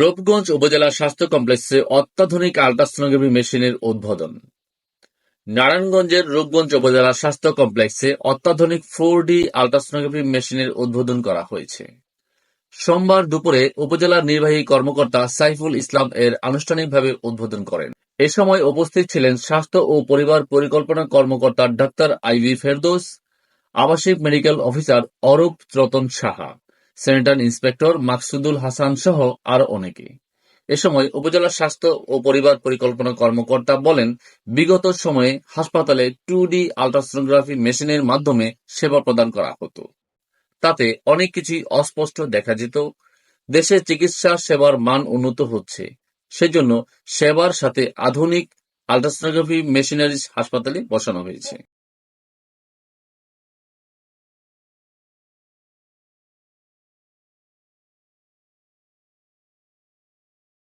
রূপগঞ্জ উপজেলা স্বাস্থ্য কমপ্লেক্সে অত্যাধুনিক আল্ট্রাসোনোগ্রাফি মেশিনের উদ্বোধন। নারায়ণগঞ্জের রূপগঞ্জ উপজেলা স্বাস্থ্য কমপ্লেক্সে অত্যাধুনিক ফোর ডি আল্ট্রাসোনোগ্রাফি মেশিনের উদ্বোধন করা হয়েছে। সোমবার দুপুরে উপজেলার নির্বাহী কর্মকর্তা সাইফুল ইসলাম এর আনুষ্ঠানিকভাবে উদ্বোধন করেন। এ সময় উপস্থিত ছিলেন স্বাস্থ্য ও পরিবার পরিকল্পনা কর্মকর্তা ডাক্তার আইভি ফেরদৌস, আবাসিক medical officer Arup Ratan Saha. Sanitary inspector Maksudul Hasan সহ আরও অনেকে। এ সময় উপজেলা স্বাস্থ্য ও পরিবার পরিকল্পনা কর্মকর্তা বলেন, বিগত সময়ে হাসপাতালে টু ডি আল্ট্রাসোনোগ্রাফি মেশিনের মাধ্যমে সেবা প্রদান করা হতো। তাতে অনেক কিছুই অস্পষ্ট দেখা যেত। দেশে চিকিৎসা সেবার মান উন্নত হচ্ছে। সেজন্য সেবার সাথে আধুনিক আল্ট্রাসোনোগ্রাফি মেশিনারি হাসপাতালে বসানো হয়েছে।